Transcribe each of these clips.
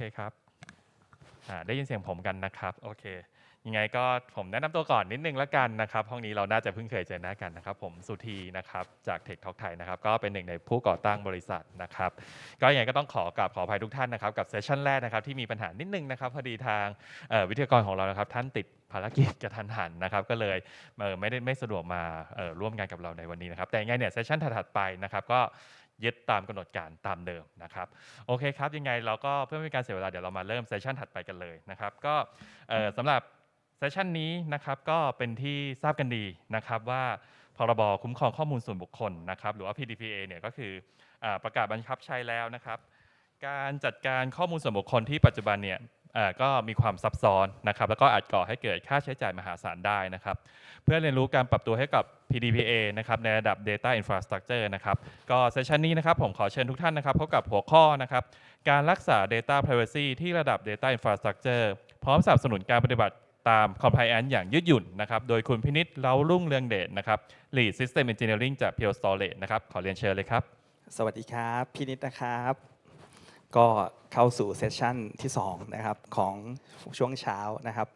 เคครับได้ยินเสียงผมกันนะครับโอเคยังไงก็ผมแนะนำตัวก่อนนิดนึงละกันนะครับ ห้องนี้เราน่าจะเพิ่งเคยเจอหน้ากันนะครับ ผมสุธีนะครับจาก Tech Talk ไทยนะครับ ก็เป็นหนึ่งในผู้ก่อตั้งบริษัทนะครับ ก็ยังไงก็ต้องขอกราบขออภัยทุกท่านนะครับ กับเซสชันแรกนะครับที่มีปัญหานิดนึงนะครับพอดีทางวิทยากรของเรานะครับ ท่านติดภารกิจกระทันหันนะครับ ก็เลยไม่ได้ไม่สะดวกมาร่วมงานกับเราในวันนี้นะครับ แต่ยังไงเนี่ยเซสชันถัดๆไปนะครับ ก็ ยึดตามกำหนดการตามเดิมนะครับโอเคครับยังไงเราก็เพื่อไม่ให้การเสียเวลาเดี๋ยวเรามาเริ่มเซสชันถัดไปกันเลยนะครับก็เอ่อสำหรับเซสชันนี้นะครับก็เป็นที่ทราบกันดีนะครับว่าพรบคุ้มครองข้อมูลส่วนบุคคลนะครับหรือว่า PDPA เนี่ยก็คืออประกาศบังคับใช้แล้วนะครับ การจัดการข้อมูลส่วนบุคคลที่ปัจจุบันเนี่ย ก็มีความซับซ้อนนะครับแล้วก็อาจก่อให้เกิดค่าใช้จ่ายมหาศาลได้นะครับ เพื่อเรียนรู้การปรับตัวให้กับ PDPA นะครับในระดับ Data Infrastructure นะครับก็เซสชันนี้นะครับผมขอเชิญทุกท่านนะครับพบกับหัวข้อนะครับการรักษา Data Privacy ที่ระดับ Data Infrastructure พร้อมสนับสนุนการปฏิบัติตาม Compliance อย่างยืดหยุ่นนะครับโดยคุณพินิษเล้ารุ่งเรืองเดชนะครับ Lead System Engineering จาก Pure Storage นะครับขอเรียนเชิญเลยครับ สวัสดีครับพี่นิดนะครับ ก็เข้าสู่เซสชันที่2นะครับของช่วงเช้านะครับ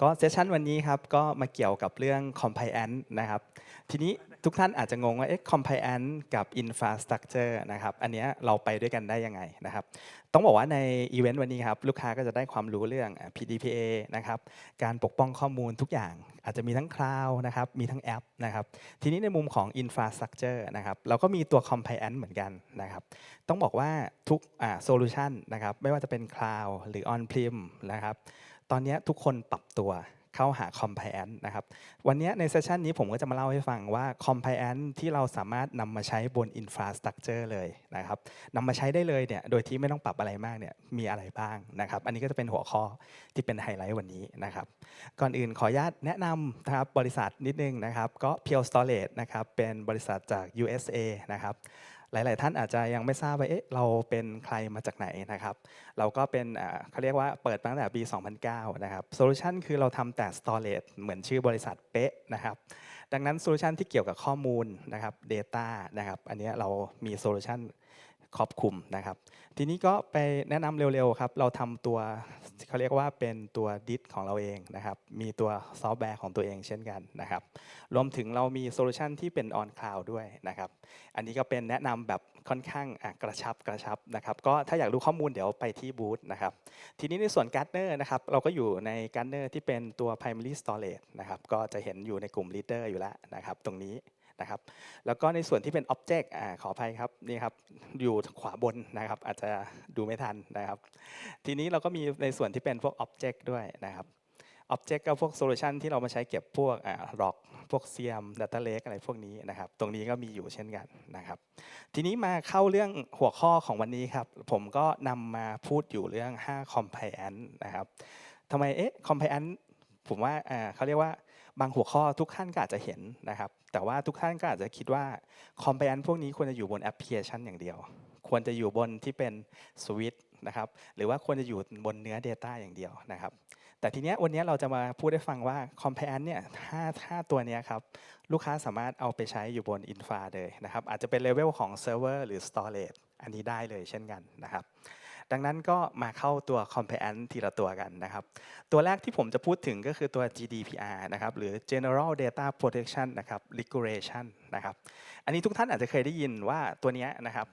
ก็เซสชันวันนี้ครับก็มาเกี่ยวกับเรื่อง compliance นะครับ ทีนี้ ทุกท่านอาจจะงงว่าเอ๊ะ compliance กับ infrastructure นะครับ อันเนี้ยเราไปด้วยกันได้ยังไงนะครับ ต้องบอกว่าในอีเวนต์วันนี้ครับ ลูกค้าก็จะได้ความรู้เรื่อง PDPA นะครับ การปกป้องข้อมูลทุกอย่าง อาจจะมีทั้งคลาวด์นะครับ มีทั้งแอปนะครับ ทีนี้ในมุมของ infrastructure นะครับ เราก็มีตัว compliance เหมือนกันนะครับ ต้องบอกว่าทุกอ่าโซลูชันนะครับ ไม่ว่าจะเป็น cloud หรือ on prem นะครับ ตอนนี้ทุกคนปรับตัว เข้าหา compliance นะครับ วันนี้ในเซสชันนี้ผมก็จะมาเล่าให้ฟังว่า compliance ที่เราสามารถนำมาใช้บน infrastructure เลยนะครับนำมาใช้ได้เลยเนี่ยโดยที่ไม่ต้องปรับอะไรมากเนี่ยมีอะไรบ้างนะครับ อันนี้ก็จะเป็นหัวข้อที่เป็นไฮไลท์วันนี้นะครับ ก่อนอื่นขออนุญาตแนะนำนะครับบริษัทนิดนึงนะครับ ก็ Pure Storage นะครับเป็นบริษัทจาก USA นะครับ หลาย ๆ ท่านอาจจะยังไม่ทราบว่าเอ๊ะเราเป็นใครมาจากไหนนะครับ เราก็เป็นเขาเรียกว่าเปิดตั้งแต่ปี 2009 นะครับโซลูชันคือเราทำแต่ storage เหมือนชื่อบริษัทเป๊ะนะครับ ดังนั้นโซลูชันที่เกี่ยวกับข้อมูลนะครับ Data นะครับ อันนี้เรามีโซลูชัน ครอบคลุมนะครับ ทีนี้ก็ไปแนะนำเร็วๆครับ เราทำตัวเขาเรียกว่าเป็นตัวดิสของเราเองนะครับ มีตัวซอฟต์แวร์ของตัวเองเช่นกันนะครับ รวมถึงเรามีโซลูชันที่เป็น on cloud ด้วยนะครับ อันนี้ก็เป็นแนะนำแบบค่อนข้างกระชับกระชับนะครับ ก็ถ้าอยากรู้ข้อมูลเดี๋ยวไปที่บูธนะครับ ทีนี้ในส่วน Gartner นะครับ เราก็อยู่ใน Gartner ที่เป็นตัว primary storage นะครับ ก็จะเห็นอยู่ในกลุ่ม leader อยู่แล้วนะครับ ตรงนี้ นะครับ แล้วก็ในส่วนที่เป็น object อ่าขออภัยครับนี่ครับอยู่ขวาบนนะครับ อาจจะดูไม่ทันนะครับ ทีนี้เราก็มีในส่วนที่เป็นพวก object ด้วยนะครับ object ก็พวกโซลูชันที่เรามาใช้เก็บพวกอ่า log พวก CM data lake อะไรพวกนี้นะครับ ตรงนี้ก็มีอยู่เช่นกันนะครับ ทีนี้มาเข้าเรื่องหัวข้อของวันนี้ครับ ผมก็นำมาพูดอยู่เรื่อง 5 compliance นะครับทำไมเอ๊ะ compliance ผมว่าอ่าเขาเรียกว่าบางหัวข้อทุกท่านก็อาจจะเห็นนะครับ แต่ว่าทุกท่านก็อาจจะคิดว่า compliance พวกนี้ควรจะอยู่บนแอปพลิเคชันอย่างเดียว ควรจะอยู่บนที่เป็นสวิตนะครับหรือว่าควรจะอยู่บนเนื้อ Data อย่างเดียวนะครับ แต่ทีเนี้ยวันเนี้ยเราจะมาพูดให้ฟังว่า c o m p a n เนี่ยห้าห้าตัวเนี้ยครับ ลูกค้าสามารถเอาไปใช้อยู่บน infra เลยนะครับ อาจจะเป็นเลเวลของ server หรือ storage อันนี้ได้เลยเช่นกันนะครับ ดังนั้นก็มาเข้าตัว compliance ทีละตัวกันนะครับ ตัวแรกที่ผมจะพูดถึงก็คือตัว GDPR นะครับหรือ General Data Protection นะครับ Regulation นะครับ อันนี้ทุกท่านอาจจะเคยได้ยินว่าตัวนี้นะครับ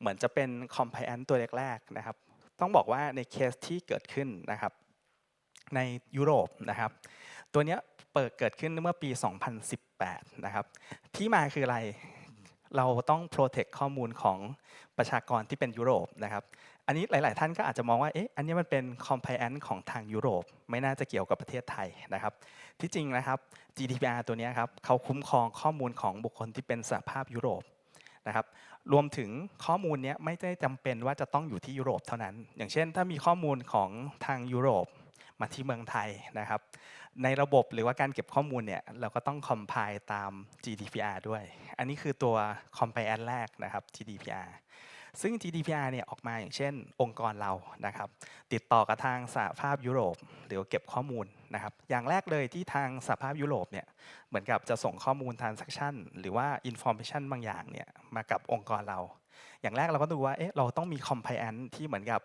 เหมือนจะเป็น compliance ตัวแรกๆนะครับ ต้องบอกว่าในเคสที่เกิดขึ้นนะครับในยุโรปนะครับ ตัวนี้เปิดเกิดขึ้นเมื่อปี 2018 นะครับ ที่มาคืออะไร เราต้อง protect ข้อมูลของประชากรที่เป็นยุโรปนะครับ อันนี้หลาย ๆ ท่านก็อาจจะมองว่าเอ๊ะอันนี้มันเป็น compliance ของทางยุโรป ไม่น่าจะเกี่ยวกับประเทศไทยนะครับที่จริงนะครับ GDPR ตัวนี้ครับเขาคุ้มครองข้อมูลของบุคคลที่เป็นสหภาพยุโรปนะครับรวมถึงข้อมูลนี้ไม่ได้จำเป็นว่าจะต้องอยู่ที่ยุโรปเท่านั้น อย่างเช่น ถ้ามีข้อมูลของทางยุโรปมาที่เมืองไทยนะครับ ในระบบหรือว่าการเก็บข้อมูลเนี่ยเราก็ต้อง compile ตาม GDPR ด้วย อันนี้คือตัว compliance แรกนะครับ GDPR ซึ่ง GDPR เนี่ยออกมาอย่างเช่น องค์กรเรานะครับ ติดต่อกับทางสหภาพยุโรป หรือเก็บข้อมูลนะครับ อย่างแรกเลยที่ทางสหภาพยุโรปเนี่ยเหมือนกับจะส่งข้อมูล transaction หรือว่า information บางอย่างเนี่ยมากับองค์กรเรา อย่างแรกเราก็ดูว่าเอ๊ะเราต้องมี compliance ที่เหมือนกับ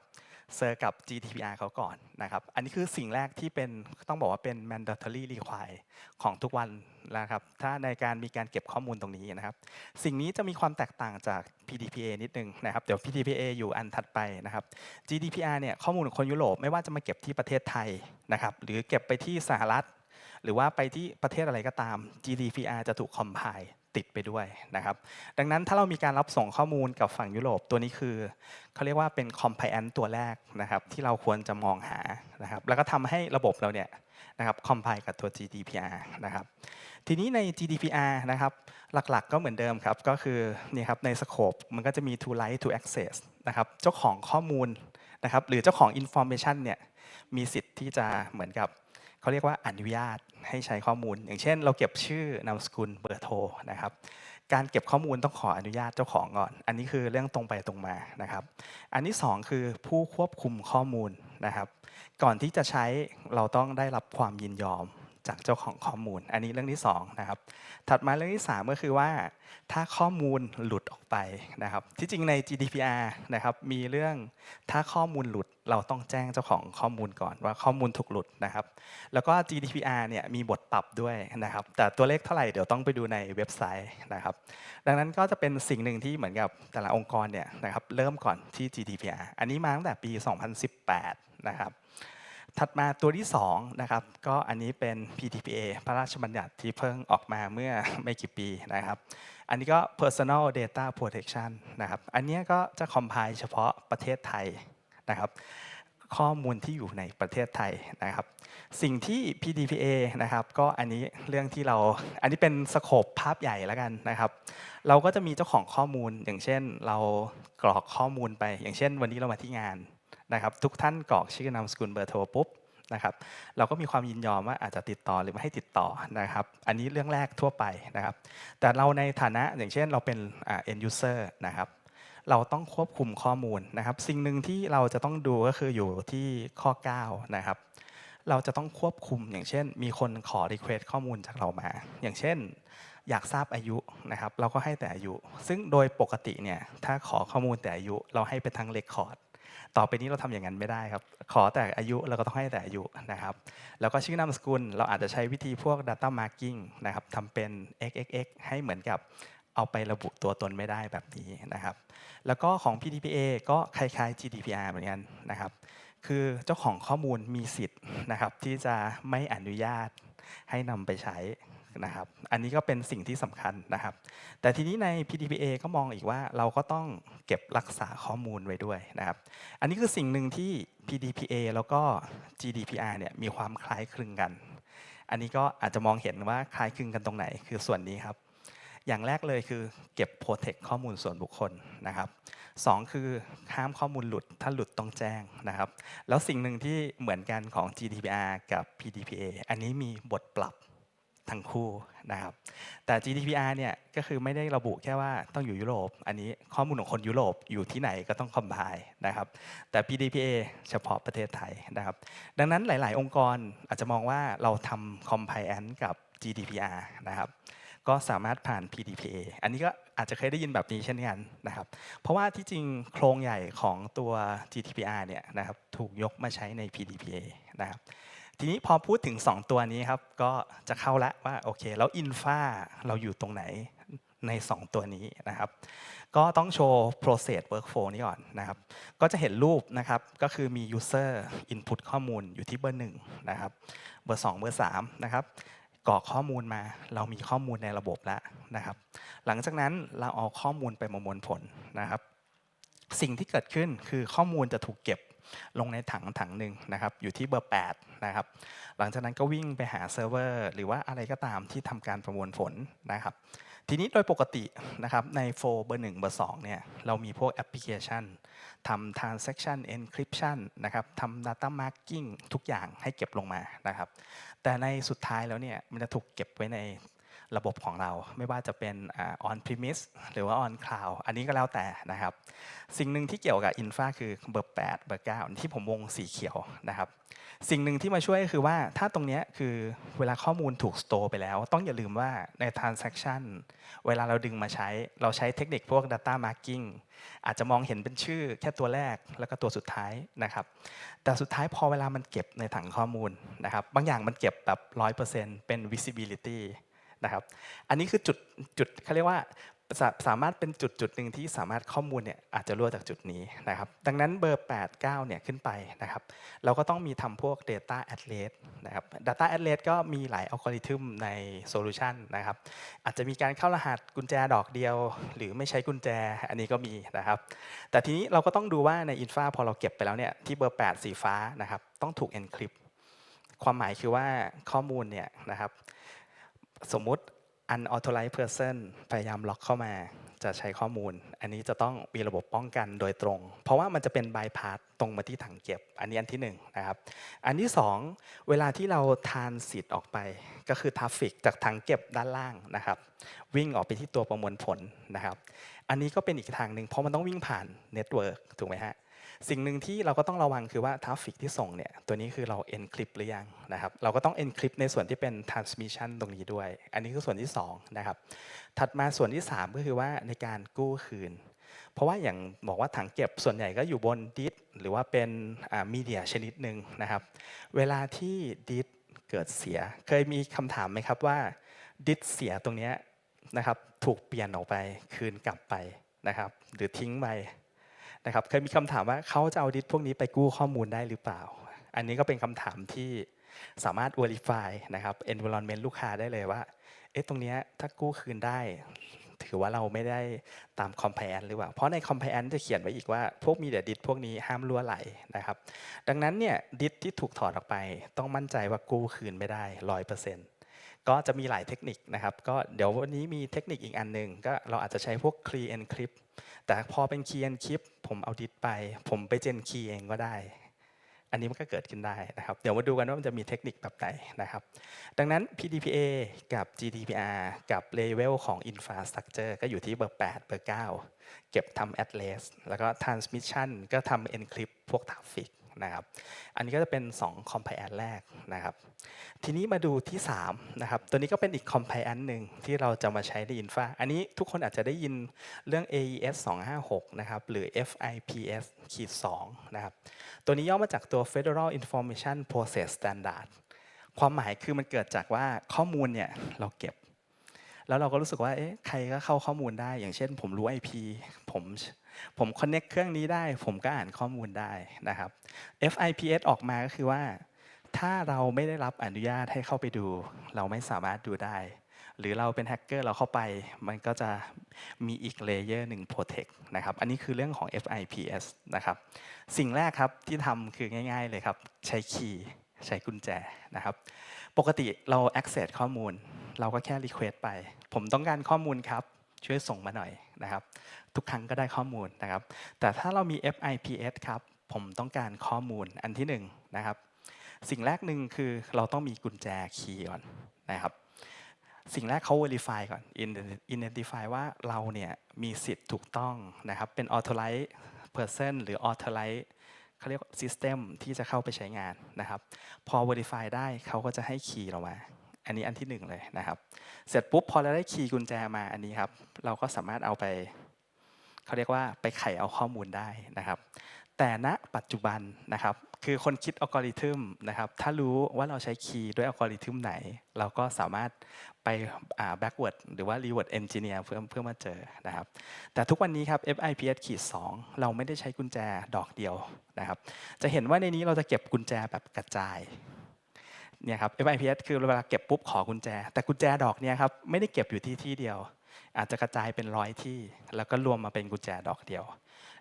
เซอร์กับ GDPR เขาก่อนนะครับ อันนี้คือสิ่งแรกที่เป็นต้องบอกว่าเป็น mandatory require ของทุกวันนะครับ ถ้าในการมีการเก็บข้อมูลตรงนี้นะครับ สิ่งนี้จะมีความแตกต่างจาก PDPA นิดนึงนะครับ เดี๋ยว PDPA อยู่อันถัดไปนะครับ GDPR เนี่ยข้อมูลของคนยุโรปไม่ว่าจะมาเก็บที่ประเทศไทยนะครับ หรือเก็บไปที่สหรัฐ หรือว่าไปที่ประเทศอะไรก็ตาม GDPR จะถูกคอมไพล์ ติดไปด้วยนะครับ ดังนั้นถ้าเรามีการรับส่งข้อมูลกับฝั่งยุโรปตัวนี้คือเขาเรียกว่าเป็น compliant ตัวแรกนะครับ ที่เราควรจะมองหานะครับ แล้วก็ทำให้ระบบเราเนี่ยนะครับ compile กับตัว GDPR นะครับ ทีนี้ใน GDPR นะครับ หลักๆก็เหมือนเดิมครับ ก็คือนี่ครับในสโคปมันก็จะมี to right to access นะครับ เจ้าของข้อมูลนะครับ หรือเจ้าของ information เนี่ยมีสิทธิ์ที่จะเหมือนกับ เขาเรียกว่าอนุญาตให้ใช้ข้อมูล อย่างเช่น เราเก็บชื่อนามสกุลเบอร์โทรนะครับการเก็บข้อมูลต้องขออนุญาตเจ้าของก่อน อันนี้คือเรื่องตรงไปตรงมานะครับ อันที่สองคือผู้ควบคุมข้อมูลนะครับ ก่อนที่จะใช้เราต้องได้รับความยินยอม จากเจ้าของข้อมูล อันนี้เรื่องที่สองนะครับ ถัดมาเรื่องที่ 3 ก็คือว่า ถ้าข้อมูลหลุดออกไปนะครับ ที่จริงใน GDPR นะครับ มีเรื่องถ้าข้อมูลหลุดเราต้องแจ้งเจ้าของข้อมูลก่อนว่าข้อมูลถูกหลุดนะครับ แล้วก็ GDPR เนี่ยมีบทปรับด้วยนะครับ แต่ตัวเลขเท่าไหร่เดี๋ยวต้องไปดูในเว็บไซต์นะครับ ดังนั้นก็จะเป็นสิ่งหนึ่งที่เหมือนกับแต่ละองค์กรเนี่ยนะครับเริ่มก่อนที่ GDPR อันนี้มาตั้งแต่ปี 2018 นะครับ ถัดมาตัวที่2นะครับก็อันนี้เป็น PDPA พระราชบัญญัติที่เพิ่งออกมาเมื่อไม่กี่ปีนะครับอันนี้ก็ Personal Data Protection นะครับอันนี้ก็จะ compile เฉพาะประเทศไทยนะครับข้อมูลที่อยู่ในประเทศไทยนะครับ สิ่งที่ PDPA นะครับ ก็อันนี้เรื่องที่เรา อันนี้เป็นสโคปภาพใหญ่แล้วกันนะครับ เราก็จะมีเจ้าของข้อมูลอย่างเช่น เรากรอกข้อมูลไป อย่างเช่น วันนี้เรามาที่งาน นะครับทุกท่านกรอกชื่อนามสกุลเบอร์โทรปุ๊บนะครับเราก็มีความยินยอมว่าอาจจะติดต่อหรือไม่ให้ติดต่อนะครับ อันนี้เรื่องแรกทั่วไปนะครับ แต่เราในฐานะอย่างเช่นเราเป็น end user นะครับเราต้องควบคุมข้อมูลนะครับ สิ่งหนึ่งที่เราจะต้องดูก็คืออยู่ที่ข้อ 9 นะครับ เราจะต้องควบคุมอย่างเช่น มีคนขอ request ข้อมูลจากเรามา อย่างเช่น อยากทราบอายุนะครับ เราก็ให้แต่อายุ ซึ่งโดยปกติเนี่ยถ้าขอข้อมูลแต่อายุ เราให้เป็นทั้งเรคคอร์ด ต่อไปนี้เราทำอย่างนั้นไม่ได้ครับ ขอแต่อายุเราก็ต้องให้แต่อายุนะครับ แล้วก็ชื่อนามสกุล เราอาจจะใช้วิธีพวก data marking นะครับทำเป็น xxx ให้เหมือนกับเอาไประบุตัวตนไม่ได้แบบนี้นะครับ แล้วก็ของ PDPA ก็คล้ายๆ GDPR เหมือนกันนะครับ คือเจ้าของข้อมูลมีสิทธิ์นะครับที่จะไม่อนุญาตให้นำไปใช้ นะครับ อันนี้ก็เป็นสิ่งที่สำคัญนะครับ แต่ทีนี้ใน PDPA ก็มองอีกว่าเราก็ต้องเก็บรักษาข้อมูลไว้ด้วยนะครับ อันนี้คือสิ่งหนึ่งที่ PDPA แล้วก็ GDPR เนี่ยมีความคล้ายคลึงกัน อันนี้ก็อาจจะมองเห็นว่าคล้ายคลึงกันตรงไหนคือส่วนนี้ครับ อย่างแรกเลยคือเก็บ protect ข้อมูลส่วนบุคคลนะครับสองคือห้ามข้อมูลหลุดถ้าหลุดต้องแจ้งนะครับ แล้วสิ่งหนึ่งที่เหมือนกันของ GDPR กับ PDPA อันนี้มีบทปรับ ทั้งคู่นะครับแต่ GDPR เนี่ยก็คือไม่ได้ระบุแค่ว่าต้องอยู่ยุโรป อันนี้ข้อมูลของคนยุโรปอยู่ที่ไหนก็ต้องคอมไพล์นะครับแต่ PDPA เฉพาะประเทศไทยนะครับดังนั้นหลาย ๆ องค์กรอาจจะมองว่าเราทำ compliance กับ GDPR นะครับก็สามารถผ่าน PDPA อันนี้ก็อาจจะเคยได้ยินแบบนี้เช่นกันนะครับ เพราะว่าที่จริงโครงใหญ่ของตัว GDPR เนี่ยนะครับถูกยกมาใช้ใน PDPA นะครับ ทีนี้พอพูดถึง 2 ตัวนี้ครับ ก็จะเข้าละว่าโอเค แล้วอินฟาเราอยู่ตรงไหนใน 2 ตัวนี้นะครับ ก็ต้องโชว์ process workflow นี้ก่อนนะครับ ก็จะเห็นรูปนะครับ ก็คือมี user input ข้อมูลอยู่ที่เบอร์1นะครับ เบอร์ 2 เบอร์ 3 นะครับกรอกข้อมูลมาเรามีข้อมูลในระบบแล้วนะครับ หลังจากนั้นเราเอาข้อมูลไปประมวลผลนะครับ สิ่งที่เกิดขึ้นคือข้อมูลจะถูกเก็บ ลงในถังถังหนึ่งนะครับอยู่ที่เบอร์8นะครับหลังจากนั้นก็วิ่งไปหาเซิร์ฟเวอร์หรือว่าอะไรก็ตามที่ทำการประมวลผลนะครับทีนี้โดยปกตินะครับในโฟลเบอร์1เบอร์2เนี่ยเรามีพวกแอปพลิเคชันทำ transaction encryption นะครับทำ data marking ทุกอย่างให้เก็บลงมานะครับแต่ในสุดท้ายแล้วเนี่ยมันจะถูกเก็บไว้ใน ระบบของเรา ไม่ว่าจะเป็น on premise หรือว่า on cloud อันนี้ก็แล้วแต่นะครับ สิ่งหนึ่งที่เกี่ยวกับ infra คือเบอร์8เบอร์9ที่ผมวงสีเขียวนะครับ สิ่งหนึ่งที่มาช่วยก็คือว่าถ้าตรงนี้คือเวลาข้อมูลถูก store ไปแล้ว ต้องอย่าลืมว่าใน transaction เวลาเราดึงมาใช้ เราใช้เทคนิคพวก data marking อาจจะมองเห็นเป็นชื่อแค่ตัวแรกแล้วก็ตัวสุดท้ายนะครับ แต่สุดท้ายพอเวลามันเก็บในถังข้อมูลนะครับ บางอย่างมันเก็บแบบ 100%เป็น visibility นะครับ อันนี้คือจุดจุดเขาเรียกว่าสาสามารถเป็นจุดจุดหนึ่งที่สามารถข้อมูลเนี่ยอาจจะรั่วจากจุดนี้นะครับ ดังนั้นเบอร์ 8 9 เนี่ยขึ้นไปนะครับ เราก็ต้องมีทำพวก Data Atlas นะครับ Data Atlas ก็มีหลายอัลกอริทึมในโซลูชันนะครับ อาจจะมีการเข้ารหัสกุญแจดอกเดียว หรือไม่ใช้กุญแจอันนี้ก็มีนะครับ แต่ทีนี้เราก็ต้องดูว่าใน Infa พอเราเก็บไปแล้วเนี่ยที่เบอร์ 8 สีฟ้านะครับ ต้องถูก encrypt ความหมายคือว่าข้อมูลเนี่ยนะครับ สมมุติ unauthorized person พยายามล็อกเข้ามาจะใช้ข้อมูล อันนี้จะต้องมีระบบป้องกันโดยตรง เพราะว่ามันจะเป็น bypass ตรงมาที่ถังเก็บ อันนี้อันที่หนึ่งนะครับ อันที่สองเวลาที่เราทานสิทธิ์ออกไป ก็คือทราฟฟิกจากถังเก็บด้านล่างนะครับ วิ่งออกไปที่ตัวประมวลผลนะครับ อันนี้ก็เป็นอีกทางหนึ่งเพราะมันต้องวิ่งผ่านเน็ตเวิร์กถูกไหมฮะ สิ่งหนึ่งที่เราก็ต้องระวังคือว่าทราฟฟิกที่ส่งเนี่ยตัวนี้คือเรา encrypt หรือยังนะครับเราก็ต้อง encrypt ในส่วนที่เป็น transmission ตรงนี้ด้วย อันนี้คือส่วนที่สองนะครับถัดมาส่วนที่ 3 ก็คือว่าในการกู้คืน เพราะว่าอย่างบอกว่าถังเก็บส่วนใหญ่ก็อยู่บนดิสหรือว่าเป็นมีเดียชนิดหนึ่งนะครับ เวลาที่ดิสเกิดเสีย เคยมีคำถามไหมครับว่าดิสเสียตรงนี้นะครับถูกเปลี่ยนออกไปคืนกลับไปนะครับ หรือทิ้งไป นะครับเคยมีคำถามว่าเขาจะเอาดิสพวกนี้ไปกู้ข้อมูลได้หรือเปล่า อันนี้ก็เป็นคำถามที่สามารถ verify นะครับ environment ลูกค้าได้เลยว่า เอ๊ะ ตรงนี้ถ้ากู้คืนได้ ถือว่าเราไม่ได้ตาม compliance หรือเปล่า เพราะใน compliance จะเขียนไว้อีกว่า พวกมีเดียดิสพวกนี้ห้ามรั่วไหลนะครับ ดังนั้นเนี่ยดิสที่ถูกถอดออกไป ต้องมั่นใจว่ากู้คืนไม่ได้ร้อยเปอร์เซ็นต์ ก็จะมีหลายเทคนิคนะครับ ก็เดี๋ยววันนี้มีเทคนิคอีกอันหนึ่งก็เราอาจจะใช้พวก key encrypt แต่พอเป็น key encrypt ผมเอาดิสไป ผมไปเจน key เองก็ได้ อันนี้มันก็เกิดขึ้นได้นะครับ เดี๋ยวมาดูกันว่ามันจะมีเทคนิคแบบไหนนะครับ ดังนั้น PDPA กับ GDPR กับ level ของ infrastructure ก็อยู่ที่เบอร์ 8 เบอร์ 9 เก็บทำ address แล้วก็ transmission ก็ทำ encrypt พวก traffic นะครับ อันนี้ก็จะเป็น 2 compliance แรกนะครับ ทีนี้มาดูที่3นะครับ ตัวนี้ก็เป็นอีก compliance หนึ่งที่เราจะมาใช้ใน Infa อันนี้ทุกคนอาจจะได้ยินเรื่อง AES 256นะครับ หรือ FIPS ขีด2นะครับ ตัวนี้ย่อมาจากตัว Federal Information Process Standard ความหมายคือมันเกิดจากว่าข้อมูลเนี่ยเราเก็บแล้วเราก็รู้สึกว่า เอ๊ะ ใครก็เข้าข้อมูลได้ อย่างเช่น ผมรู้ IP ผม ผม connect เครื่องนี้ได้ ผมก็อ่านข้อมูลได้นะครับ FIPS ออกมาก็คือว่า ถ้าเราไม่ได้รับอนุญาตให้เข้าไปดู เราไม่สามารถดูได้ หรือเราเป็นแฮกเกอร์เราเข้าไป มันก็จะมีอีกเลเยอร์หนึ่ง protect นะครับ อันนี้คือเรื่องของ FIPS นะครับ สิ่งแรกครับที่ทำคือง่าย ๆ เลยครับ ใช้คีย์ใช้กุญแจนะครับ ปกติเรา access ข้อมูล เราก็แค่ request ไป ผมต้องการข้อมูลครับ ช่วยส่งมาหน่อยนะครับ ทุกครั้งก็ได้ข้อมูลนะครับ แต่ถ้าเรามี FIPS ครับ ผมต้องการข้อมูลอันที่หนึ่งนะครับ สิ่งแรกหนึ่งคือเราต้องมีกุญแจคีย์ก่อนนะครับ สิ่งแรกเขา verify ก่อน identify ว่าเราเนี่ยมีสิทธิ์ถูกต้องนะครับ เป็น authorized person หรือ authorized เขาเรียกว่า system ที่จะเข้าไปใช้งานนะครับ พอ verify ได้เขาก็จะให้คีย์เรามาอันนี้อันที่หนึ่งเลยนะครับ เสร็จปุ๊บพอเราได้คีย์กุญแจมาอันนี้ครับ เราก็สามารถเอาไป เขาเรียกว่าไปไขเอาข้อมูลได้นะครับ แต่ณปัจจุบันนะครับ คือคนคิดอัลกอริทึมนะครับ ถ้ารู้ว่าเราใช้คีย์ด้วยอัลกอริทึมไหน เราก็สามารถไปอ่า backward หรือว่า reward engineer เพื่อเพื่อมาเจอนะครับ แต่ทุกวันนี้ครับ FIPS ขีด2เราไม่ได้ใช้กุญแจดอกเดียวนะครับ จะเห็นว่าในนี้เราจะเก็บกุญแจแบบกระจายเนี่ยครับ FIPS คือเวลาเก็บปุ๊บขอกุญแจ แต่กุญแจดอกเนี่ยครับไม่ได้เก็บอยู่ที่ที่เดียว อาจจะกระจายเป็นร้อยที่ แล้วก็รวมมาเป็นกุญแจดอกเดียว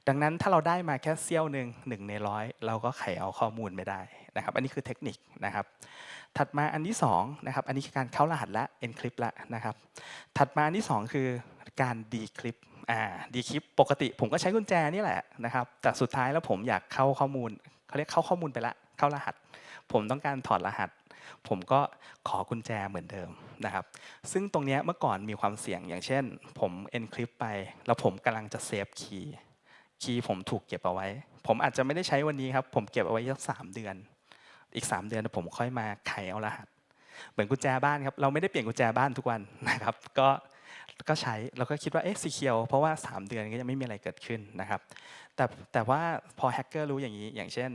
ดังนั้นถ้าเราได้มาแค่เสี้ยวหนึ่งหนึ่งในร้อยเราก็ไขเอาข้อมูลไม่ได้นะครับ อันนี้คือเทคนิคนะครับ ถัดมาอันที่สองนะครับ อันนี้คือการเข้ารหัสและ encrypt ละนะครับ ถัดมาอันที่สองคือการ decrypt อ่า decrypt ปกติผมก็ใช้กุญแจนี่แหละนะครับ แต่สุดท้ายแล้วผมอยากเข้าข้อมูลเขาเรียกเข้าข้อมูลไปละ เข้ารหัส ผมต้องการถอดรหัส ผมก็ขอกุญแจเหมือนเดิมนะครับ ซึ่งตรงนี้เมื่อก่อนมีความเสี่ยงอย่างเช่น ผม encrypt ไป แล้วผมกำลังจะเซฟคีย์คีย์ผมถูกเก็บเอาไว้ ผมอาจจะไม่ได้ใช้วันนี้ครับ ผมเก็บเอาไว้สักสามเดือน อีก 3 เดือนผมค่อยมาไขเอารหัสเหมือนกุญแจบ้านครับ เราไม่ได้เปลี่ยนกุญแจบ้านทุกวันนะครับ ก็ก็ใช้เราก็คิดว่าเอ๊ะสีเขียวเพราะว่า 3 เดือนก็ยังไม่มีอะไรเกิดขึ้นนะครับ แต่แต่ว่าพอแฮกเกอร์รู้อย่างนี้ อย่างเช่น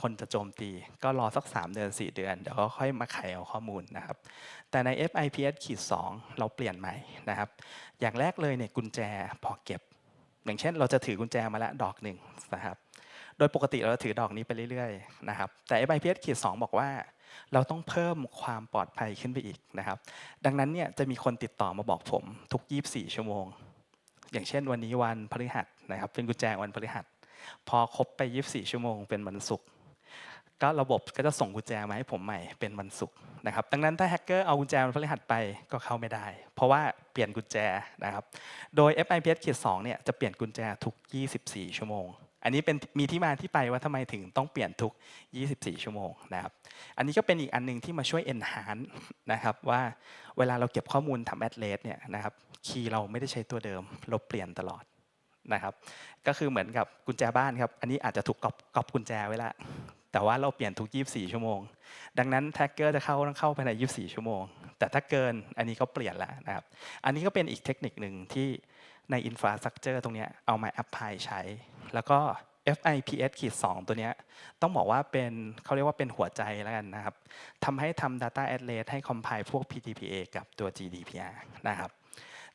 คนจะโจมตีก็รอสัก 3 เดือน 4 เดือน เดี๋ยวก็ค่อยมาไขเอาข้อมูลนะครับ แต่ใน FIPS ขีด2เราเปลี่ยนใหม่นะครับ อย่างแรกเลยเนี่ยกุญแจพอเก็บ อย่างเช่นเราจะถือกุญแจมาแล้วดอกหนึ่งนะครับ โดยปกติเราจะถือดอกนี้ไปเรื่อยๆนะครับ แต่ FIPS ขีด2บอกว่า เราต้องเพิ่มความปลอดภัยขึ้นไปอีกนะครับ ดังนั้นเนี่ยจะมีคนติดต่อมาบอกผมทุก 24 ชั่วโมง อย่างเช่น วันนี้วันพฤหัสนะครับ เป็นกุญแจวันพฤหัส พอครบไป 24 ชั่วโมง เป็นวันศุกร์ ก็ระบบก็จะส่งกุญแจมาให้ผมใหม่เป็นวันศุกร์นะครับ ดังนั้นถ้าแฮกเกอร์เอากุญแจวันพฤหัสไปก็เข้าไม่ได้ เพราะว่าเปลี่ยนกุญแจนะครับ โดย FIPS ขีด2เนี่ยจะเปลี่ยนกุญแจทุก 24 ชั่วโมง อันนี้เป็นมีที่มาที่ไปว่าทำไมถึงต้องเปลี่ยนทุก 24 ชั่วโมงนะครับ อันนี้ก็เป็นอีกอันหนึงที่มาช่วย enhance นะครับว่าเวลาเราเก็บข้อมูลทำ address เนี่ยนะครับคีย์เราไม่ได้ใช้ตัวเดิม เราเปลี่ยนตลอดนะครับ ก็คือเหมือนกับกุญแจบ้านครับ อันนี้อาจจะถูกก๊อปก๊อปกุญแจไว้ล้ว แต่ว่าเราเปลี่ยนทุก 24 ชั่วโมง ดังนั้นแท็กเกอร์จะเข้าต้องเข้าภายใน 24 ชั่วโมง แต่ถ้าเกินอันนี้ก็เปลี่ยนแล้วนะครับ อันนี้ก็เป็นอีกเทคนิคหนึ่งที่ใน infrastructure ตรงนี้เอามา apply ใช้ แล้วก็ FIPS ขีด2ตัวนี้ต้องบอกว่าเป็นเขาเรียกว่าเป็นหัวใจแล้วกันนะครับทำให้ทำ data address ให้ compile พวก PDPA กับตัว GDPR นะครับ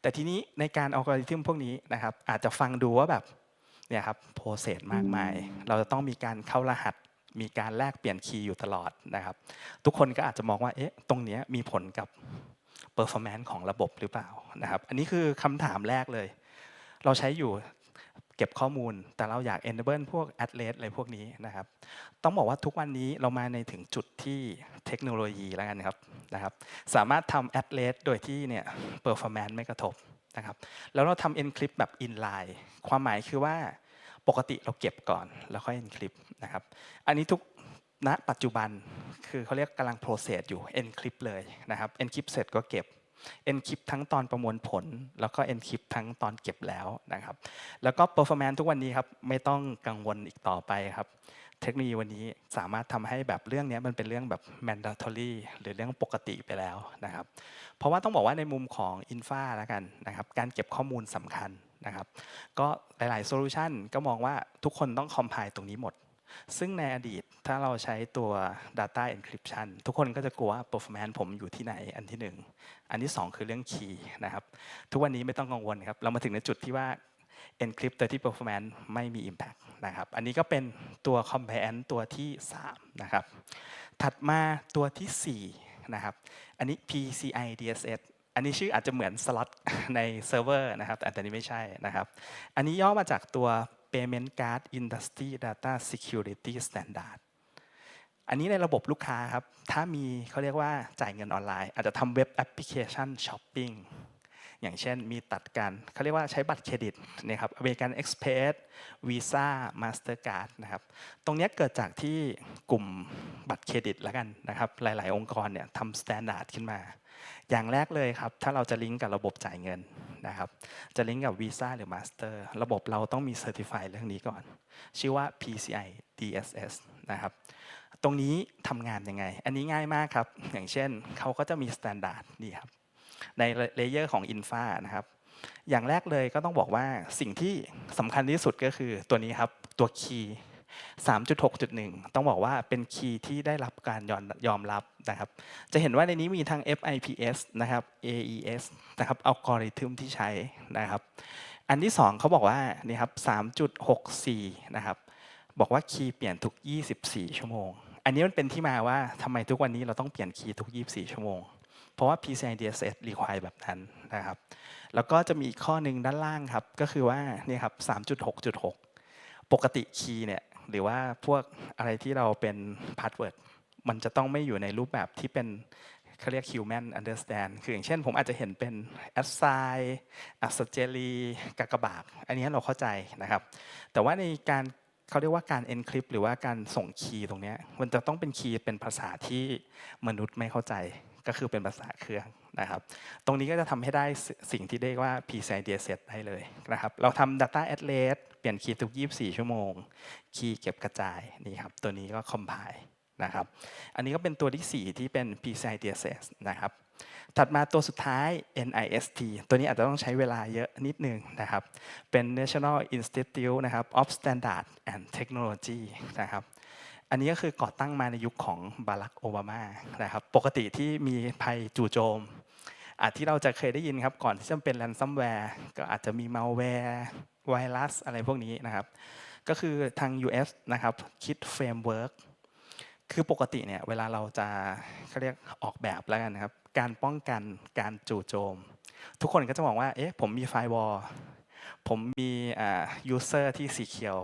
แต่ทีนี้ในการอัลกอริทึมพวกนี้นะครับอาจจะฟังดูว่าแบบเนี่ยครับโปรเซสมากมาย เราจะต้องมีการเข้ารหัส มีการแลกเปลี่ยนคีย์อยู่ตลอดนะครับ ทุกคนก็อาจจะมองว่าเอ๊ะตรงนี้มีผลกับ performance ของระบบหรือเปล่านะครับ อันนี้คือคำถามแรกเลย เราใช้อยู่เก็บข้อมูล แต่เราอยาก enable พวก address อะไรพวกนี้นะครับ ต้องบอกว่าทุกวันนี้เรามาในถึงจุดที่เทคโนโลยีแล้วกันครับนะครับ สามารถทำ address โดยที่เนี่ย performance ไม่กระทบนะครับ แล้วเราทำ encrypt แบบ inline ความหมายคือว่า ปกติเราเก็บก่อนแล้วค่อย encrypt นะครับ อันนี้ทุกณปัจจุบันคือเขาเรียกกำลัง process อยู่ encrypt เลยนะครับ encrypt เสร็จก็เก็บ encrypt ทั้งตอนประมวลผล แล้วก็ encrypt ทั้งตอนเก็บแล้วนะครับ แล้วก็ performance ทุกวันนี้ครับไม่ต้องกังวลอีกต่อไปครับเทคโนโลยีวันนี้สามารถทำให้แบบเรื่องนี้มันเป็นเรื่องแบบ mandatory หรือเรื่องปกติไปแล้วนะครับ เพราะว่าต้องบอกว่าในมุมของ Infa แล้วกันนะครับ การเก็บข้อมูลสำคัญ นะครับ ก็หลาย ๆ โซลูชันก็มองว่าทุกคนต้อง compile ตรงนี้หมด ซึ่งในอดีตถ้าเราใช้ตัว data encryption ทุกคนก็จะกลัวว่า performance ผมอยู่ที่ไหนอันที่หนึ่งอันที่สองคือเรื่อง key นะครับ ทุกวันนี้ไม่ต้องกังวลครับ เรามาถึงในจุดที่ว่า encrypt โดยที่ performance ไม่มี impact นะครับ อันนี้ก็เป็นตัว compliance ตัวที่ 3 นะครับ ถัดมาตัวทีสี่4 นะครับ อันนี้ PCI DSS อันนี้ชื่ออาจจะเหมือนสล็อตในเซิร์ฟเวอร์นะครับแต่อันนี้ไม่ใช่นะครับ อันนี้ย่อมาจากตัว Payment Card Industry Data Security Standard อันนี้ในระบบลูกค้าครับ ถ้ามีเขาเรียกว่าจ่ายเงินออนไลน์ อาจจะทำเว็บแอปพลิเคชันช้อปปิ้งอย่างเช่นมีตัดกันเขาเรียกว่าใช้บัตรเครดิตนะครับ American Express Visa Mastercard นะครับ ตรงนี้เกิดจากที่กลุ่มบัตรเครดิตแล้วกันนะครับ หลาย ๆ องค์กรเนี่ยทำสแตนดาร์ดขึ้นมา อย่างแรกเลยครับ ถ้าเราจะลิงก์กับระบบจ่ายเงินนะครับ จะลิงก์กับ Visa หรือ Master ระบบเราต้องมี Certify เรื่องนี้ก่อน ชื่อว่า PCI DSS นะครับ ตรงนี้ทำงานยังไง อันนี้ง่ายมากครับ อย่างเช่นเขาก็จะมีสแตนดาร์ดนี่ครับ ในเลเยอร์ของ Infa นะครับ อย่างแรกเลยก็ต้องบอกว่าสิ่งที่สำคัญที่สุดก็คือตัวนี้ครับ ตัวคีย์ 3.6.1 ต้องบอกว่าเป็นคีย์ที่ได้รับการยอมยอมรับนะครับ จะเห็นว่าในนี้มีทั้ง FIPS นะครับ AES นะครับอัลกอริทึมที่ใช้นะครับ อันที่สองเขาบอกว่านี่ครับ 3.64 นะครับบอกว่าคีย์เปลี่ยนทุก 24 ชั่วโมง อันนี้มันเป็นที่มาว่าทำไมทุกวันนี้เราต้องเปลี่ยนคีย์ทุก 24 ชั่วโมง เพราะว่า PCI DSS require แบบนั้นนะครับ แล้วก็จะมีอีกข้อหนึ่งด้านล่างครับ ก็คือว่านี่ครับ 3.6.6 ปกติคีย์เนี่ย หรือว่าพวกอะไรที่เราเป็นพาสเวิร์ดมันจะต้องไม่อยู่ในรูปแบบที่เป็นเขาเรียก human understand คืออย่างเช่นผมอาจจะเห็นเป็น assign อัสเจลีกากบาทอันนี้เราเข้าใจนะครับ แต่ว่าในการเขาเรียกว่าการ encrypt หรือว่าการส่งคีย์ตรงนี้ มันจะต้องเป็นคีย์เป็นภาษาที่มนุษย์ไม่เข้าใจ ก็คือเป็นภาษาเครื่อง นะครับ ตรงนี้ก็จะทำให้ได้สิ่งที่เรียกว่า PCI DSS ได้เลยนะครับ เราทำ Data Atlas เปลี่ยนคีย์ทุก 24 ชั่วโมง คีย์เก็บกระจายนี่ครับ ตัวนี้ก็ compile นะครับ อันนี้ก็เป็นตัวที่ 4 ที่เป็น PCI DSS นะครับ ถัดมาตัวสุดท้าย NIST ตัวนี้อาจจะต้องใช้เวลาเยอะนิดนึงนะครับ เป็น National Institute นะครับ of Standard and Technology นะครับอันนี้ก็คือก่อตั้งมาในยุคของบารักโอบามานะครับ ปกติที่มีภัยจู่โจม อาจที่เราจะเคยได้ยินครับ ก่อนที่จะเป็นแ a นซัมแวร์ก็อาจจะมีมัลแวร์ไวรัสอะไรพวกนี้นะครับ ก็คือทาง US นะครับคิดเฟรมเวิร์กคือปกติเนี่ยเวลาเราจะเขาเรียกออกแบบแล้วกันนะครับ การป้องกันการจู่โจม ทุกคนก็จะบอกว่าเอ๊ะผมมีไฟวอลผมมีอ่า user ที่สีเขียว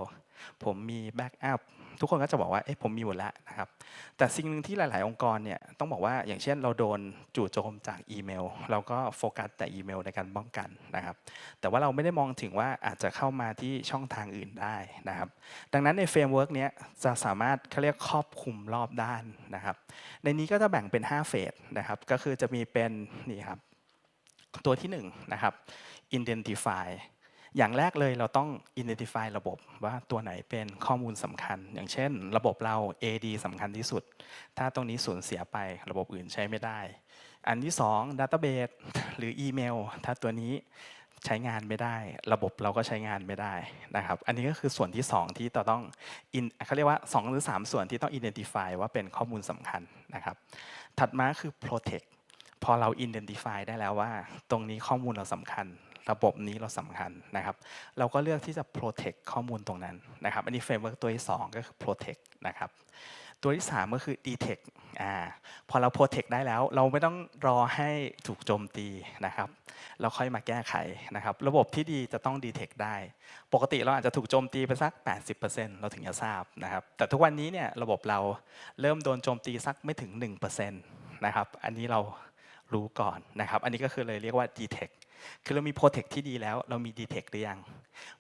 ผมมีแบ็กอัพ ทุกคนก็จะบอกว่าเอ๊ะผมมีหมดแล้วนะครับ แต่สิ่งหนึ่งที่หลาย ๆ องค์กรเนี่ยต้องบอกว่าอย่างเช่นเราโดนจู่โจมจากอีเมล เราก็โฟกัสแต่อีเมลในการป้องกันนะครับ แต่ว่าเราไม่ได้มองถึงว่าอาจจะเข้ามาที่ช่องทางอื่นได้นะครับ ดังนั้นในเฟรมเวิร์กเนี้ยจะสามารถเขาเรียกครอบคลุมรอบด้านนะครับ ในนี้ก็จะแบ่งเป็น 5 เฟสนะครับ ก็คือจะมีเป็นนี่ครับตัวที่1นะครับ identify อย่างแรกเลยเราต้อง identify ระบบว่าตัวไหนเป็นข้อมูลสำคัญ อย่างเช่น ระบบเรา AD สำคัญที่สุด ถ้าตรงนี้สูญเสียไประบบอื่นใช้ไม่ได้ อันที่2 database หรืออีเมล ถ้าตัวนี้ใช้งานไม่ได้ ระบบเราก็ใช้งานไม่ได้นะครับ อันนี้ก็คือส่วนที่ 2 ที่เราต้องเขาเรียกว่า 2 หรือ 3 ส่วนที่ต้อง identify ว่าเป็นข้อมูลสำคัญนะครับ ถัดมาคือ protect พอเรา identify ได้แล้วว่า ตรงนี้ข้อมูลเราสำคัญ ระบบนี้เราสำคัญนะครับ เราก็เลือกที่จะ protect ข้อมูลตรงนั้นนะครับ อันนี้ framework ตัวที่ 2 ก็คือ protect นะครับ ตัวที่ 3 ก็คือ detect อ่าพอเรา protect ได้แล้ว เราไม่ต้องรอให้ถูกโจมตีนะครับ เราค่อยมาแก้ไขนะครับ ระบบที่ดีจะต้อง detect ได้ ปกติเราอาจจะถูกโจมตีไปสัก 80%เราถึงจะทราบนะครับ แต่ทุกวันนี้เนี่ยระบบเราเริ่มโดนโจมตีสักไม่ถึง 1%นะครับ อันนี้เรารู้ก่อนนะครับ อันนี้ก็คือเลยเรียกว่า detect คือเรามี protect ที่ดีแล้ว เรามี detect หรือยัง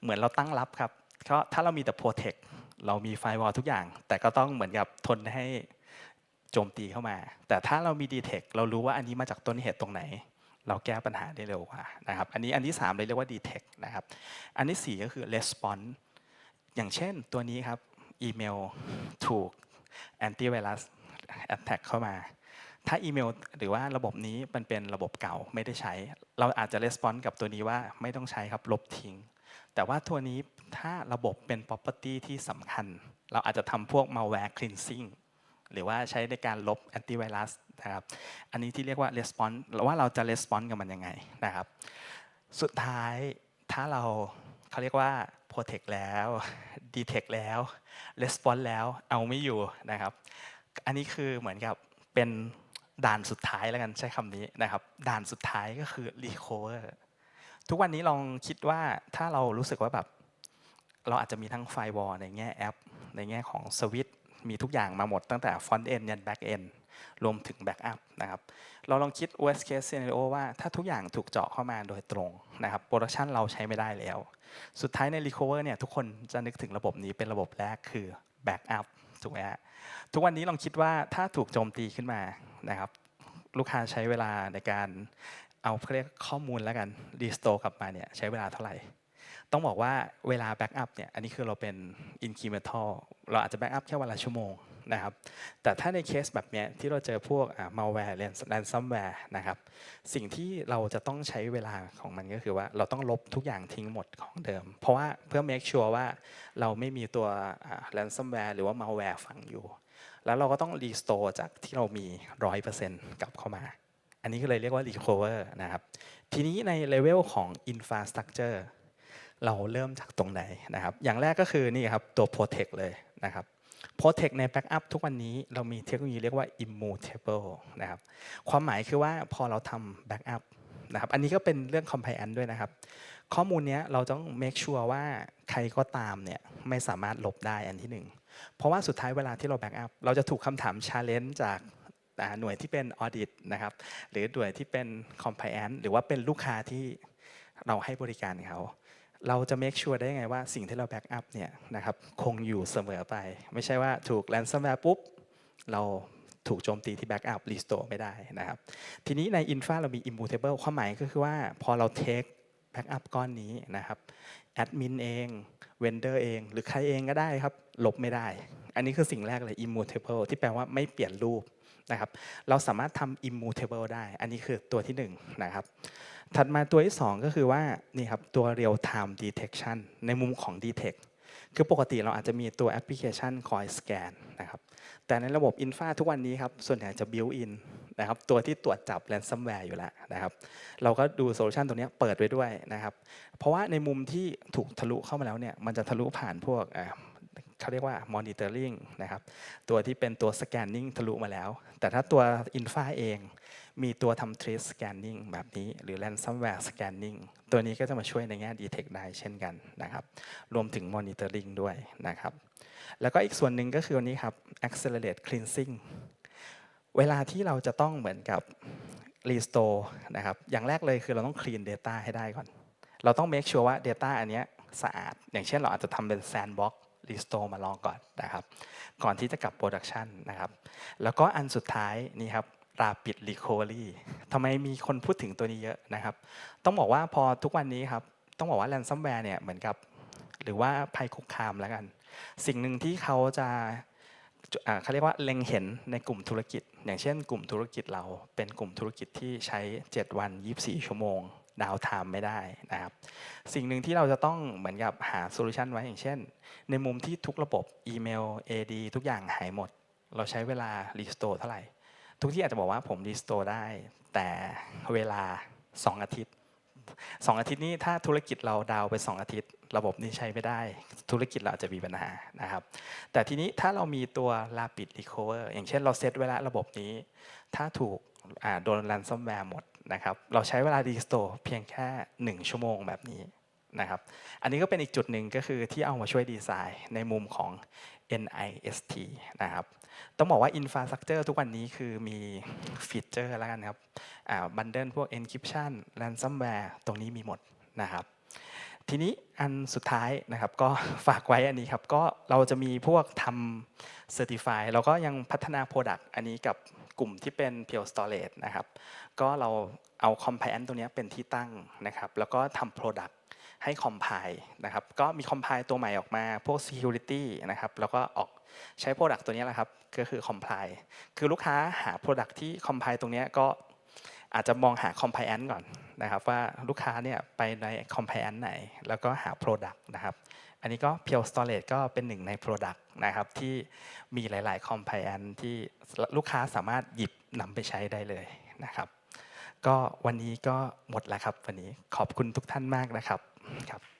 เหมือนเราตั้งรับครับเพราะถ้าเรามีแต่ protect เรามีไฟวอลทุกอย่าง แต่ก็ต้องเหมือนกับทนให้โจมตีเข้ามา แต่ถ้าเรามี detect เรารู้ว่าอันนี้มาจากต้นเหตุตรงไหน เราแก้ปัญหาได้เร็วกว่านะครับ อันนี้อันที่ 3 เลยเรียกว่า detect นะครับ อันที่ 4 ก็คือ response อย่างเช่นตัวนี้ครับ อีเมลถูก antivirus attack เข้ามา ถ้าอีเมล หรือว่าระบบนี้มันเป็นระบบเก่าไม่ได้ใช้ เราอาจจะ response กับตัวนี้ว่าไม่ต้องใช้ครับลบทิ้ง แต่ว่าตัวนี้ถ้าระบบเป็น property ที่สำคัญ เราอาจจะทำพวก malware cleansing หรือว่าใช้ในการลบ antivirus นะครับอันนี้ที่เรียกว่า response หรือว่าเราจะ response กับมันยังไงนะครับ สุดท้ายถ้าเราเขาเรียกว่า protect แล้ว detect แล้ว response แล้วเอาไม่อยู่นะครับ อันนี้คือเหมือนกับเป็น ด่านสุดท้ายแล้วกันใช้คำนี้นะครับ ด่านสุดท้ายก็คือ recover ทุกวันนี้ลองคิดว่าถ้าเรารู้สึกว่าแบบ เราอาจจะมีทั้งไฟวอลในแง่แอป ในแง่ของสวิตมีทุกอย่างมาหมดตั้งแต่ front end ยัน back end รวมถึง backup นะครับ เราลองคิด worst case scenario ว่าถ้าทุกอย่างถูกเจาะเข้ามาโดยตรงนะครับโปรดักชันเราใช้ไม่ได้แล้ว สุดท้ายใน recover เนี่ยทุกคนจะนึกถึงระบบนี้เป็นระบบแรกคือ backup ถูกไหมฮะ ทุกวันนี้ลองคิดว่าถ้าถูกโจมตีขึ้นมานะครับ ลูกค้าใช้เวลาในการเอาเขาเรียกข้อมูลแล้วกันรีสโตร์กลับมาเนี่ยใช้เวลาเท่าไหร่ต้องบอกว่าเวลาแบ็กอัพเนี่ยอันนี้คือเราเป็น incremental เราอาจจะแบ็กอัพแค่วันละชั่วโมงนะครับแต่ถ้าในเคสแบบเนี้ยที่เราเจอพวก malware ransomware นะครับสิ่งที่เราจะต้องใช้เวลาของมันก็คือว่าเราต้องลบทุกอย่างทิ้งหมดของเดิม เพราะว่าเพื่อ make sure ว่าเราไม่มีตัวอ่า ransomware หรือว่า malware ฝังอยู่ แล้วเราก็ต้อง restore จากที่เรามี 100%กลับเข้ามา อันนี้ก็เลยเรียกว่า recover นะครับ ทีนี้ในเลเวลของ infrastructure เราเริ่มจากตรงไหนนะครับ อย่างแรกก็คือนี่ครับตัว protect เลยนะครับ protect ใน backup ทุกวันนี้เรามีเทคโนโลยีเรียกว่า immutable นะครับ ความหมายคือว่าพอเราทำ backup นะครับ อันนี้ก็เป็นเรื่อง compliance ด้วยนะครับ ข้อมูลเนี้ยเราต้อง make sure ว่าใครก็ตามเนี่ยไม่สามารถลบได้อันที่หนึ่ง เพราะว่าสุดท้ายเวลาที่เรา backup เราจะถูกคำถาม challenge จากหน่วยที่เป็น audit นะครับหรือหน่วยที่เป็น compliance หรือว่าเป็นลูกค้าที่เราให้บริการเขาเราจะ make sure ได้ยังไงว่าสิ่งที่เรา back up เนี่ยนะครับคงอยู่เสมอไป ไม่ใช่ว่าถูก ransomware ปุ๊บ เราถูกโจมตีที่ backup restore ไม่ได้นะครับ ทีนี้ใน Infa เรามี immutable ความหมายก็คือว่าพอเรา take backup ก้อนนี้นะครับ admin เอง vendor เอง หรือใครเองก็ได้ครับ ลบไม่ได้ อันนี้คือสิ่งแรกเลย immutable ที่แปลว่าไม่เปลี่ยนรูปนะครับ เราสามารถทำ immutable ได้ อันนี้คือตัวที่หนึ่งนะครับ ถัดมาตัวที่ 2 ก็คือว่านี่ครับตัว real time detection ในมุมของ detect คือปกติเราอาจจะมีตัวแอปพลิเคชันคอยสแกนนะครับ แต่ในระบบ Infa ทุกวันนี้ครับ ส่วนใหญ่จะ built in นะครับตัวที่ตรวจจับ ransomware อยู่แล้วนะครับเราก็ดูโซลูชันตัวนี้เปิดไว้ด้วยนะครับเพราะว่าในมุมที่ถูกทะลุเข้ามาแล้วเนี่ยมันจะทะลุผ่านพวกเขาเรียกว่า monitoring นะครับตัวที่เป็นตัว scanning ทะลุมาแล้ว แต่ถ้าตัว Infa เอง มีตัวทำ trace scanning แบบนี้ หรือ ransomware scanning ตัวนี้ก็จะมาช่วยในแง่ detect ได้เช่นกันนะครับรวมถึง monitoring ด้วยนะครับแล้วก็อีกส่วนหนึ่งก็คือวันนี้ครับ accelerate cleansing เวลาที่เราจะต้องเหมือนกับ restore นะครับ อย่างแรกเลยคือเราต้อง clean data ให้ได้ก่อน เราต้อง make sure ว่า data อันเนี้ยสะอาด อย่างเช่นเราอาจจะทำเป็น sandbox restore มาลองก่อนนะครับ ก่อนที่จะกลับ production นะครับ แล้วก็อันสุดท้ายนี่ครับ rapid recovery ทำไมมีคนพูดถึงตัวนี้เยอะนะครับ ต้องบอกว่าพอทุกวันนี้ครับ ต้องบอกว่า ransomware เนี่ยเหมือนกับ หรือว่าภัยคุกคามแล้วกัน สิ่งหนึ่งที่เขาจะ เขาเรียกว่าเล็งเห็นในกลุ่มธุรกิจ อย่างเช่น กลุ่มธุรกิจเราเป็นกลุ่มธุรกิจที่ใช้ 7 วัน 24 ชั่วโมง ดาวไทม์ไม่ได้นะครับ สิ่งหนึ่งที่เราจะต้องเหมือนกับหาโซลูชันไว้อย่างเช่น ในมุมที่ทุกระบบอีเมล AD ทุกอย่างหายหมด เราใช้เวลารีสโตร์เท่าไหร่ ทุกที่อาจจะบอกว่าผมรีสโตร์ได้ แต่เวลา 2 อาทิตย์ 2 อาทิตย์นี้ถ้าธุรกิจเราดาวไป 2 อาทิตย์ ระบบนี้ใช้ไม่ได้ ธุรกิจเราอาจจะมีปัญหานะครับ แต่ทีนี้ถ้าเรามีตัว rapid recover อย่างเช่นเราเซตไว้แล้วระบบนี้ ถ้าถูกโดน ransomware หมดนะครับเราใช้เวลา restore เพียงแค่ 1 ชั่วโมงแบบนี้นะครับอันนี้ก็เป็นอีกจุดหนึ่งก็คือที่เอามาช่วยดีไซน์ในมุมของ NIST นะครับ ต้องบอกว่า Infrastructure ทุกวันนี้คือมีฟีเจอร์แล้วกันครับบันเดิลพวก encryption ransomware ตรงนี้มีหมดนะครับทีนี้อันสุดท้ายนะครับก็ฝากไว้อันนี้ครับก็เราจะมีพวกทำ Certify เราก็ยังพัฒนา Product อันนี้กับกลุ่มที่เป็น Pure Storage นะครับก็เราเอา Compliance ตัวนี้เป็นที่ตั้งนะครับแล้วก็ทำ Product ให้ Compile นะครับก็มี Compile ตัวใหม่ออกมาพวก Security นะครับแล้วก็ออก ใช้ Product ตัวนี้แหละครับก็คือ Compile คือลูกค้าหา Product ที่ Compile ตรงนี้ก็อาจจะมองหา Compliance ก่อนนะครับ ว่าลูกค้าเนี่ยไปใน Compliance ไหน แล้วก็หา Product นะครับอันนี้ก็ Pure Storage ก็เป็นหนึ่งใน Product นะครับที่มีหลาย ๆ Compliance ที่ลูกค้าสามารถหยิบนำไปใช้ได้เลยนะครับ ก็วันนี้ก็หมดแล้วครับวันนี้ขอบคุณทุกท่านมากนะครับครับ